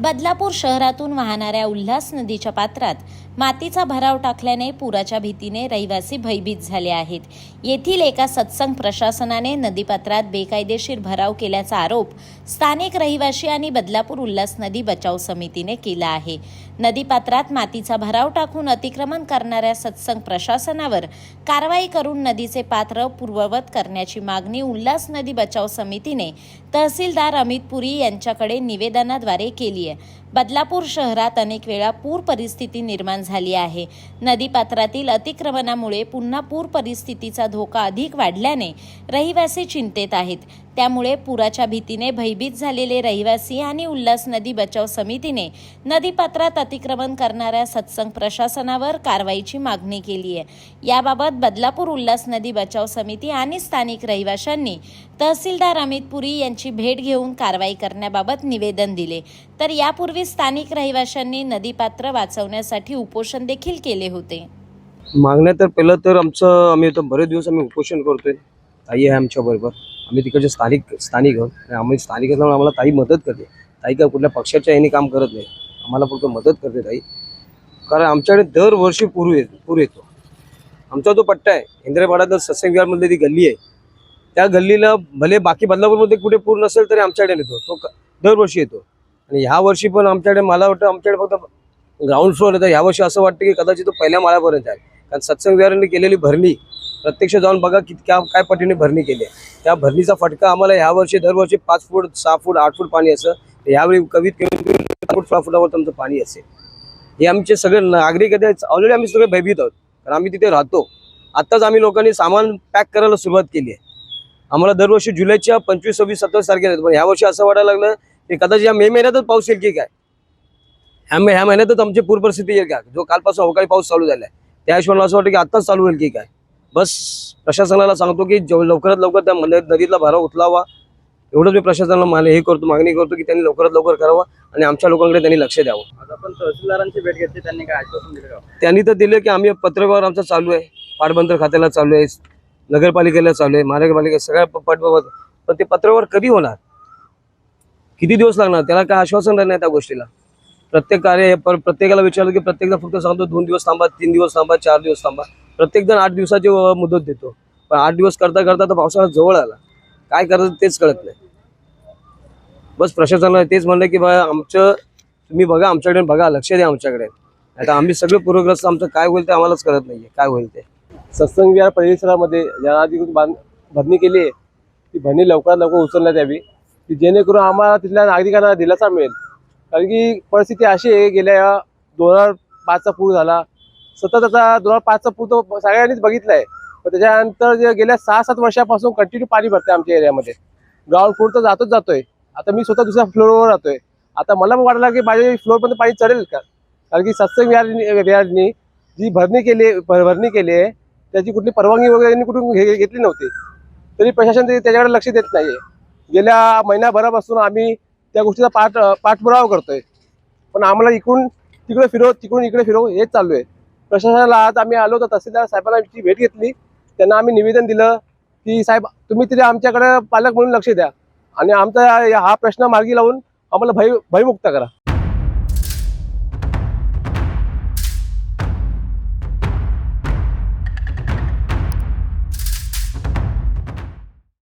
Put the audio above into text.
बदलापूर शहरातून वाहणाऱ्या उल्हास नदीच्या पात्रात मातीचा भराव टाकल्याने पुराच्या भीतीने रहिवासी भयभीत झाले आहेत. येथील एका सत्संग प्रशासनाने नदीपात्रात बेकायदेशीर भराव केल्याचा आरोप स्थानिक रहिवासी आणि बदलापूर उल्हास नदी बचाव समितीने केला आहे. नदीपात्रात मातीचा भराव टाकून अतिक्रमण करणाऱ्या सत्संग प्रशासनावर कारवाई करून नदीचे पात्र पूर्ववत करण्याची मागणी उल्हास नदी बचाव समितीने तहसीलदार अमित पुरी यांच्याकडे निवेदनाद्वारे केली आहे. बदलापूर शहरात अनेक वेळा पूर परिस्थिती निर्माण झाली आहे. नदीपात्रातील अतिक्रमणामुळे पुन्हा पूर परिस्थितीचा धोका अधिक वाढल्याने रहिवासी चिंतेत आहेत. त्यामुळे पुराच्या भीतीने भयभीत झालेले रहिवासी आणि उल्हास नदी बचाव समितीने नदीपात्रात अतिक्रमण करणाऱ्या सत्संग प्रशासनावर कारवाईची मागणी केली आहे. याबाबत बदलापूर उल्हास नदी बचाव समिती आणि स्थानिक रहिवाशांनी तहसीलदार अमित पुरी यांची भेट घेऊन कारवाई करण्याबाबत निवेदन दिले. तर यापूर्वी स्थानिक रहिवाशांनी नदीपात्र वाचवण्यासाठी उपोषण देखील केले होते. मागण्या तर पहिलं तर आमचं आम्ही आता बरेच दिवस आम्ही उपोषण करतोय. ताई आहे आमच्या बरोबर. आम्ही तिकडचे स्थानिक स्थानिक आहोत. आणि आम्ही स्थानिक असल्यामुळे आम्हाला ताई मदत करते. ताई काय कुठल्या पक्षाच्या याने काम करत नाही. आम्हाला फक्त मदत करते ताई. कारण आमच्याकडे दरवर्षी पूर येतो पूर येतो. आमचा जो पट्टा आहे इंद्रपाडात सत्संग विहारमध्ये ती गल्ली आहे त्या गल्लीला भले बाकी बदलापूरमध्ये कुठे पूर नसेल तरी आमच्याकडे येतो. तो दरवर्षी येतो. आणि ह्या वर्षी पण आमच्याकडे मला वाटतं आमच्याकडे फक्त ग्राउंड फ्लोअर येतं यावर्षी असं वाटतं की कदाचित तो पहिल्या माळ्यापर्यंत आहे. कारण सत्संग विहारांनी केलेली भरणी प्रत्यक्ष जाऊन बघा की क्या काय पटीने भरणी केली आहे. त्या भरणीचा फटका आम्हाला ह्या वर्षी दरवर्षी पाच फूट सहा फूट आठ फूट पाणी असं तर यावेळी कमीत कमी फूट सहा फुटावर आमचं पाणी असेल. हे आमचे सगळे नागरिक ऑलरेडी आम्ही सगळे भयभीत आहोत. कारण आम्ही तिथे राहतो. आत्ताच आम्ही लोकांनी सामान पॅक करायला सुरुवात केली आहे. आम्हाला दरवर्षी जुलैच्या पंचवीस सव्वीस सत्तावीस तारखेला येतं. पण ह्या वर्षी असं वाटायला लागलं की कदाचित या मे महिन्यातच पाऊस येईल की काय? ह्या ह्या महिन्यातच आमची पूर परिस्थिती येईल का? जो कालपासून अवकाळी पाऊस चालू झाला आहे त्या हिशोबाने असं वाटतं की आत्ताच चालू होईल की काय? बस प्रशासनाला सांगतो की लवकरात लवकर त्या नद- नदीतला भराव उचलावा एवढंच मी प्रशासनाला मला हे करतो मागणी करतो की त्यांनी लवकरात लवकर करावं आणि आमच्या लोकांकडे त्यांनी लक्ष द्यावं. आपण तहसीलदारांची भेट घेतली त्यांनी काय आश्वासन दिलं त्यांनी तर दिलं की आम्ही पत्रव्यवहार आमचा चालू आहे. पाटबंदर खात्याला चालू आहे नगरपालिकेला चालू आहे महानगरपालिका सगळ्या प- पाठबंदर पण ते पत्रव्यवहार कधी होणार? किती दिवस लागणार? त्याला काय आश्वासन राहणार त्या गोष्टीला? प्रत्येक कार्य पर- प्रत्येकाला विचारलं की प्रत्येकजण फक्त सांगतो दोन दिवस थांबा तीन दिवस थांबा चार दिवस थांबा. प्रत्येकजण आठ दिवसाची मुदत देतो. पण आठ दिवस करता करता तर पावसाळा जवळ आला. काय करायचं तेच कळत नाही. बस प्रशासनाला तेच म्हणलं की बा आमचं तुम्ही बघा आमच्याकडे बघा लक्ष द्या आमच्याकडे. आता आम्ही सगळे पूर्वग्रस्त आमचं काय होईल ते आम्हालाच कळत नाहीये. काय होईल ते? सत्संग विहार परिसरामध्ये ज्या अधिकृत बांध भरणी केली आहे ती भरणी लवकरात लवकर उचलण्यात यावी. की जेणेकरून आम्हाला तिथल्या नागरिकांना दिलासा मिळेल. कारण की परिस्थिती अशी आहे गेल्या दोन हजार पाचचा पूर झाला. सतत आता दोन हजार पाचचा पूर तो सगळ्यांनीच बघितला आहे पण त्याच्यानंतर जे गेल्या सहा सात वर्षापासून कंटिन्यू पाणी भरते आमच्या एरियामध्ये. ग्राउंड फ्लोर तर जातोच जातोय. आता मी स्वतः दुसऱ्या फ्लोअरवर राहतोय. आता मला पण वाटलं की माझ्या फ्लोअरपर्यंत पाणी चढेल का? कारण की सत्संग विहार विहारनी जी भरणी केली भर- भरणी केली आहे त्याची कुठली परवानगी वगैरे कुठून घे- घेतली नव्हती. तरी प्रशासन तरी त्याच्याकडे लक्ष देत नाही गेल्या महिन्याभरापासून आम्ही त्या गोष्टीचा पाठ पाठपुरावा करतोय. पण आम्हाला इकडून तिकडे फिरव तिकडून इकडे फिरव हेच चालू आहे. प्रशासनाला आज आम्ही आलो तर तहसीलदार साहेबांची भेट घेतली. त्यांना आम्ही निवेदन दिलं की साहेब तुम्ही तरी आमच्याकडे पालक म्हणून लक्ष द्या. आणि आमचा हा प्रश्न मार्गी लावून आम्हाला भय भयमुक्त करा.